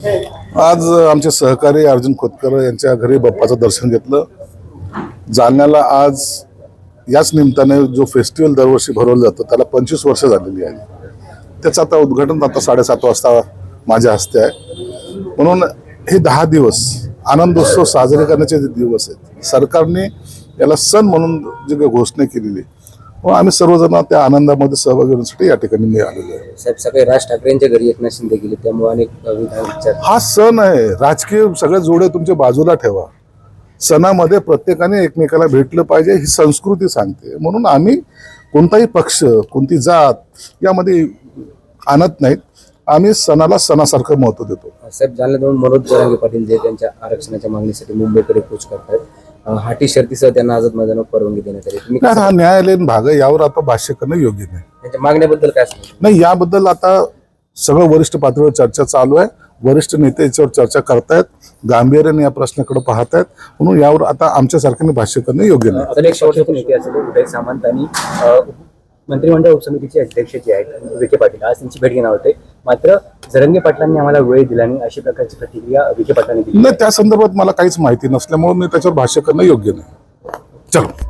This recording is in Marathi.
आज आमचे सहकारी अर्जुन खोतकर यांच्या घरी बाप्पाचं दर्शन घेतलं. जालन्याला आज याच निमित्ताने जो फेस्टिवल दरवर्षी भरवलं जातं त्याला पंचवीस वर्ष झालेली आहे. त्याचं आता उद्घाटन आता साडेसात वाजता माझ्या हस्ते आहे. म्हणून हे दहा दिवस आनंदोत्सव साजरे करण्याचे जे दिवस आहेत सरकारने याला सण म्हणून जी काही घोषणा केलेली आहे व आम्ही सर्वजण त्या आनंदामध्ये सहभागी होण्यासाठी या ठिकाणी मी आलेलो आहे. साहेब सकाळी राज ठाकरेंच्या घरी एकनाथ शिंदे गेले त्यामुळे अनेक विधान विचार हा सण आहे. राजकीय सगळे जोडे तुमच्या बाजूला ठेवा. सणामध्ये प्रत्येकाने एकमेकाला भेटलं पाहिजे ही संस्कृती सांगते. म्हणून आम्ही कोणताही पक्ष कोणती जात यामध्ये आणत नाहीत. आम्ही सणाला सणासारखं महत्त्व देतो. साहेब जालन्यात मनोज जरांगे पाटील जे त्यांच्या आरक्षणाच्या मागणीसाठी मुंबईकडे कूच करतात हाटी शर्तीसह त्यांना आझाद मैदानावर परवानगी देण्यात आली. तुम्ही नाही, हा न्यायालयीन भाग आहे यावर आता भाष्य करणं योग्य नाही. त्यांच्या मागण्याबद्दल काय नाही याबद्दल आता सगळं वरिष्ठ पातळीवर चर्चा चालू आहे. वरिष्ठ नेते याच्यावर चर्चा करतायत गांभीर्याने या प्रश्नाकडे पाहत आहेत म्हणून यावर आता आमच्यासारख्याने भाष्य करणं योग्य नाही. अजून एक शेवटचे उदय सामंत आणि अ, मंत्रिमंडळ उपसमितीचे अध्यक्ष जे आहेत विखे पाटील आज त्यांची भेट घेणार होते. मात्र जरंगे पाटलांनी आम्हाला वेळ दिला नाही अशी प्रकारची प्रतिक्रिया विखे पाटलांनी दिली. नाही त्या संदर्भात मला काहीच माहिती नसल्यामुळे मी त्याच्यावर भाष्य करणं योग्य नाही. चलो.